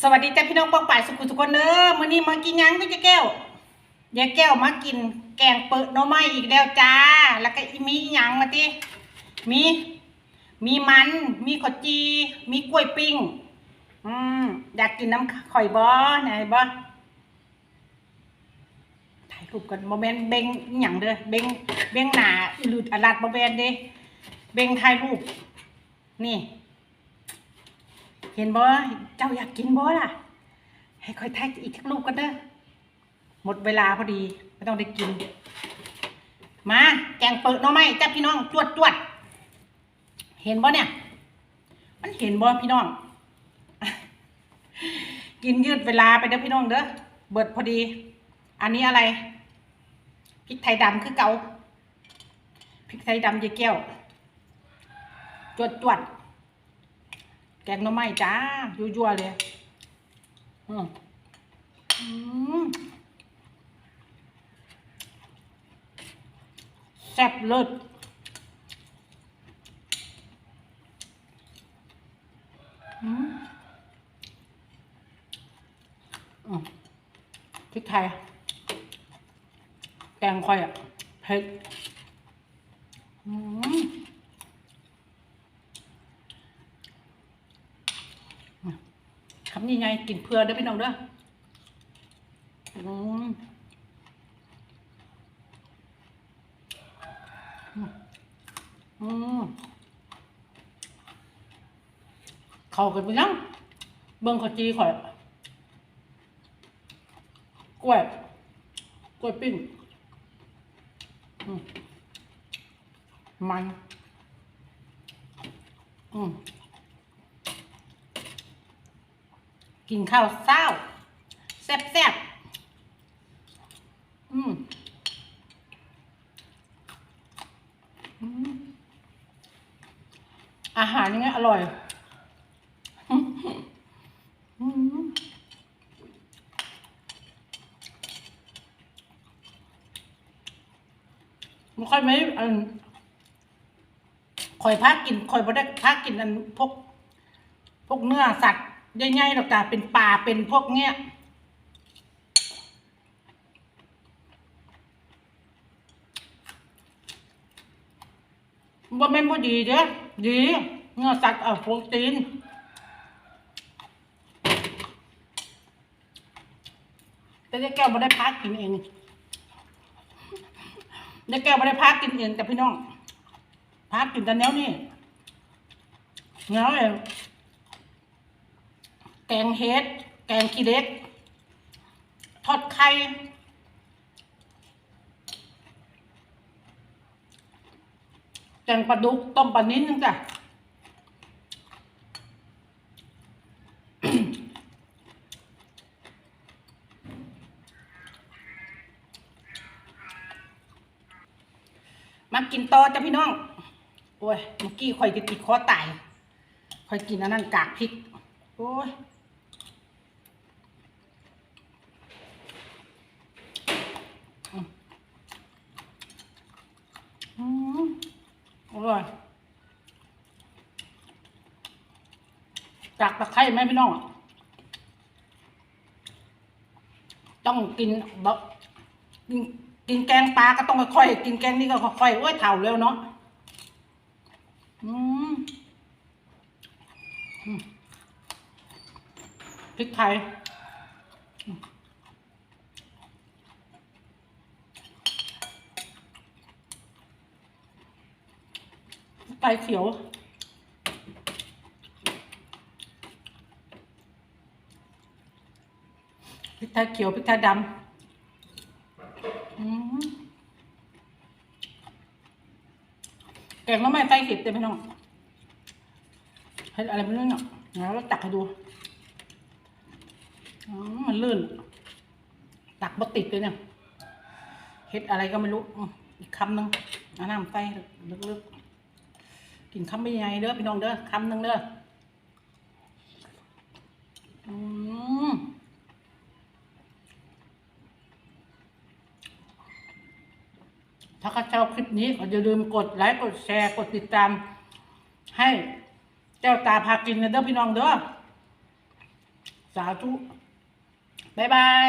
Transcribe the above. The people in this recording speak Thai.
สวัสดีจ้าพี่น้องป้องป่ายสุขุทุกคนเด้อมื้อนี้มากินยังพี่เจ๊แก้วยายแก้วมากินแกงเปิดหน่อไม้อีกแล้วจ้า แล้วก็มียังมาติมี มีมัน มีข้าวจี มีกล้วยปิ้ง อืมอยากกินน้ำข่อยบ่ไหนบ่ถ่ายรูปกันโมเมนต์เบงหย่างเด้อเบงเบงหนาหลุดอลัดโมเมนต์เด้เบงถ่ายรูป นี่ เห็นบ่เจ้าอยากกินบ่ล่ะ ให้ค่อยแท็กอีกทักลูกกันเด้อหมดเวลาพอดีไม่ต้องได้กิน มาแกงเปิดน้องไม้จับพี่น้องจวดจวดเห็นบ่เนี่ย มันเห็นบ่พี่น้อง กินยืดเวลาไปเด้อพี่น้องเด้อเบิดพอดี อันนี้อะไรพริกไทยดำคือเกาพริกไทยดำยายแก้วจวดจวด แกงหน่อไม้จ้ายั่วๆเลยอืมอืมแซ่บเลิศอืมอืมพริกไทยแกงค่อยอะเผ็ดอืม คำยังไงกินเพื่อเด้อพี่น้องเด้ออืมอืมอืมเข้ากันไปยังเบิ่งข้าวจีข่อยกล้วยกล้วยปิ้งอืมมันอืม กินข้าวเศร้าแซ่บแซ่บๆอืมอืมอาหารยังไงอร่อยมไม่ค่อยไหมอันคอยพักกินคอยบ่ได้พักกินอันพวกพวกเนื้อสัตว์ ใหญ่ๆหรอกจ้ะเป็นปลาเป็นพวกเนี้ยว่าแม่นบ่ดีเด้อดีเนื้อสัตว์เอาโปรตีนแต่ได้แก้วไม่ได้พักกินเองได้แก้วไม่ได้พักกินเองแต่พี่น้องพักกินแต่แนวนี้เงาเอง แกงเฮ็ด แกงขี้เล็ก ทอดไข่ แกงปลาดุก ต้มปลานิ้นนึงจ้ะมากินต่อจ้ะพี่น้อง โอ้ย เมื่อกี้ข่อยจะติดคอตายข่อยกินอันนั้นกากพริก โอ้ย อร่อย จากตะไคร้ไหมพี่น้อง ต้องกินแบบกินกินแกงปลาก็ต้องค่อยๆกินแกงนี่ก็ค่อยๆโอ้ยเถ่าเร็วเนาะอืมอืมพริกไทย ไทยเขียว พริกไทยเขียว พริกไทยดำอืมแกงแล้วไม่ใส่เห็ดเต็มพี่น้องเห็ดอะไรไม่รู้เนาะเดี๋ยวเราตักให้ดูอืมมันลื่น ตักบติดเลยเนี่ยเห็ดอะไรก็ไม่รู้ อีกคำหนึ่งน้ำใส่ลึกๆ กินคำไม่ใหญ่เด้อพี่น้องเด้อคำหนึ่งเด้ออืมถ้าเขาชอบคลิปนี้ก็อย่าลืมกดไลค์กดแชร์กดติดตาม ให้เจ้าตาพากินนะเด้อพี่น้องเด้อสาธุบ๊ายบาย